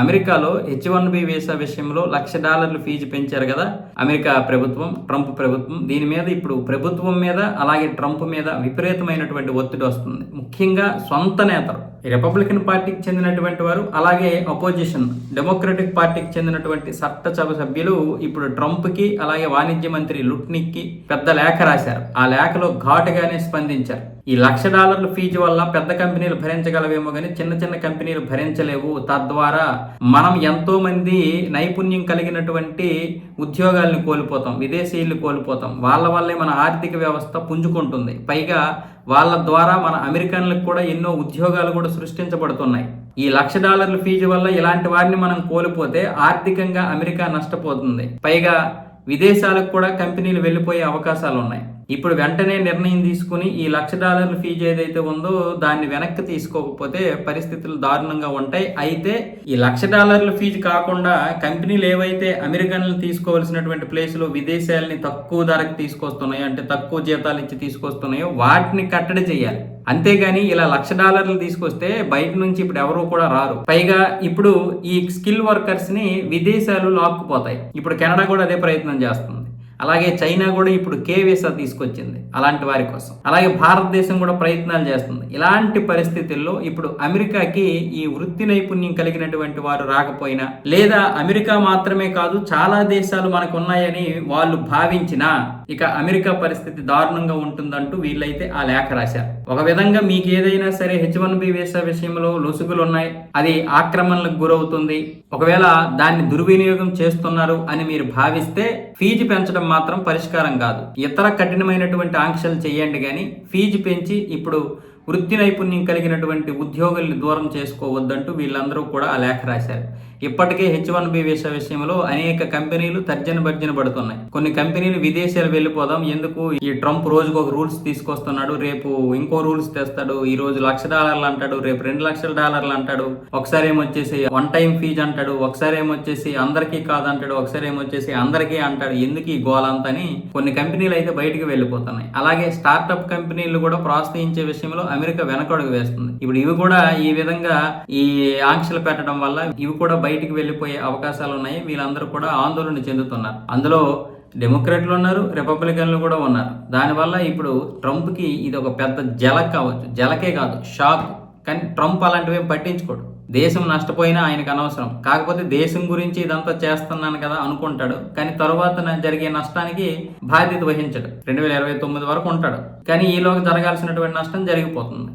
అమెరికాలో H one B visa విషయంలో లక్ష డాలర్లు ఫీజు పెంచారు కదా అమెరికా ప్రభుత్వం ట్రంప్ ప్రభుత్వం. దీని మీద ఇప్పుడు ప్రభుత్వం మీద అలాగే ట్రంప్ మీద విపరీతమైనటువంటి ఒత్తిడి వస్తుంది. ముఖ్యంగా సొంత నేతలు. రిపబ్లికన్ పార్టీకి చెందినటువంటి వారు అలాగే అపోజిషన్ డెమోక్రటిక్ పార్టీకి చెందినటువంటి చట్టసభ సభ్యులు ఇప్పుడు ట్రంప్కి అలాగే వాణిజ్య మంత్రి లుట్నిక్కి పెద్ద లేఖ రాశారు. ఆ లేఖలో ఘాటుగానే స్పందించారు. ఈ లక్ష డాలర్ల ఫీజు వల్ల పెద్ద కంపెనీలు భరించగలవేమో కానీ చిన్న చిన్న కంపెనీలు భరించలేవు. తద్వారా మనం ఎంతో మంది నైపుణ్యం కలిగినటువంటి ఉద్యోగాలను కోల్పోతాం విదేశీయులు కోల్పోతాం. వాళ్ళ వల్లే మన ఆర్థిక వ్యవస్థ పుంజుకుంటుంది. పైగా వాళ్ళ ద్వారా మన అమెరికన్లకు కూడా ఎన్నో ఉద్యోగాలు కూడా సృష్టించబడుతున్నాయి. ఈ లక్ష డాలర్ల ఫీజు వల్ల ఇలాంటి వారిని మనం కోల్పోతే ఆర్థికంగా అమెరికా నష్టపోతుంది. పైగా విదేశాలకు కూడా కంపెనీలు వెళ్ళిపోయే అవకాశాలు ఉన్నాయి ఇప్పుడు వెంటనే నిర్ణయం తీసుకుని ఈ లక్ష డాలర్ల ఫీజు ఏదైతే ఉందో దాన్ని వెనక్కి తీసుకోకపోతే పరిస్థితులు దారుణంగా ఉంటాయి. అయితే ఈ లక్ష డాలర్ల ఫీజు కాకుండా కంపెనీలు ఏవైతే అమెరికన్లు తీసుకోవాల్సినటువంటి ప్లేస్లో విదేశాలని తక్కువ ధరకు తీసుకొస్తున్నాయో అంటే తక్కువ జీతాలు ఇచ్చి తీసుకొస్తున్నాయో వాటిని కట్టడి చేయాలి. అంతేగాని ఇలా లక్ష డాలర్లు తీసుకొస్తే బయట నుంచి ఇప్పుడు ఎవరు కూడా రారు. పైగా ఇప్పుడు ఈ స్కిల్ వర్కర్స్ని విదేశాలు లాక్కుపోతాయి. ఇప్పుడు కెనడా కూడా అదే ప్రయత్నం చేస్తుంది. అలాగే చైనా కూడా ఇప్పుడు కే వీసా తీసుకొచ్చింది అలాంటి వారి కోసం. అలాగే భారతదేశం కూడా ప్రయత్నాలు చేస్తుంది. ఇలాంటి పరిస్థితుల్లో ఇప్పుడు అమెరికాకి ఈ వృత్తి నైపుణ్యం కలిగినటువంటి వారు రాకపోయినా లేదా అమెరికా మాత్రమే కాదు చాలా దేశాలు మనకు ఉన్నాయని వాళ్ళు భావించినా ఇక అమెరికా పరిస్థితి దారుణంగా ఉంటుందంటూ వీళ్ళైతే ఆ లేఖ రాశారు. ఒక విధంగా మీకు ఏదైనా సరే హెచ్ వన్ బి వీసా విషయంలో లొసుగులు ఉన్నాయి అది ఆక్రమణలకు గురవుతుంది. ఒకవేళ దాన్ని దుర్వినియోగం చేస్తున్నారు అని మీరు భావిస్తే ఫీజు పెంచడం మాత్రం పరిష్కారం కాదు. ఇతర కఠినమైనటువంటి ఆంక్షలు చేయండి కానీ ఫీజు పెంచి ఇప్పుడు వృత్తి నైపుణ్యం కలిగినటువంటి ఉద్యోగుల్ని దూరం చేసుకోవద్దంటూ వీళ్ళందరూ కూడా ఆ లేఖ రాశారు. ఇప్పటికే హెచ్ వన్ బి వీసా విషయంలో అనేక కంపెనీలు తర్జన భర్జన పడుతున్నాయి. కొన్ని కంపెనీలు విదేశాలు వెళ్ళిపోదాం ఎందుకు ఈ ట్రంప్ రోజుకు ఒక రూల్స్ తీసుకొస్తున్నాడు రేపు ఇంకో రూల్స్ తెస్తాడు ఈ రోజు లక్ష డాలర్లు అంటాడు రేపు రెండు లక్షల డాలర్లు అంటాడు ఒకసారి ఏమొచ్చేసి వన్ టైం ఫీజు అంటాడు ఒకసారి ఏమొచ్చేసి అందరికీ కాదంటాడు ఒకసారి ఏమొచ్చేసి అందరికీ అంటాడు ఎందుకు ఈ గోలంతని కొన్ని కంపెనీలు అయితే బయటికి వెళ్ళిపోతున్నాయి. అలాగే స్టార్టప్ కంపెనీలు కూడా ప్రోత్సహించే విషయంలో అమెరికా వెనకడుగు వేస్తుంది. ఇప్పుడు ఇవి కూడా ఈ విధంగా ఈ ఆంక్షలు పెట్టడం వల్ల ఇవి కూడా బయటికి వెళ్ళిపోయే అవకాశాలు ఉన్నాయి వీళ్ళందరూ కూడా ఆందోళన చెందుతున్నారు. అందులో డెమోక్రాట్లు ఉన్నారు రిపబ్లికన్లు కూడా ఉన్నారు. దానివల్ల ఇప్పుడు ట్రంప్కి ఇది ఒక పెద్ద జలక్ కావచ్చు. జలకే కాదు షాక్. కానీ ట్రంప్ అలాంటివి ఏం పట్టించుకోడు. దేశం నష్టపోయినా ఆయనకు అనవసరం. కాకపోతే దేశం గురించి ఇదంతా చేస్తున్నాను కదా అనుకుంటాడు. కానీ తరువాత జరిగే నష్టానికి బాధ్యత వహించడు. రెండు వేల ఇరవై తొమ్మిది వరకు ఉంటాడు. కానీ ఈలోగా జరగాల్సినటువంటి నష్టం జరిగిపోతుంది.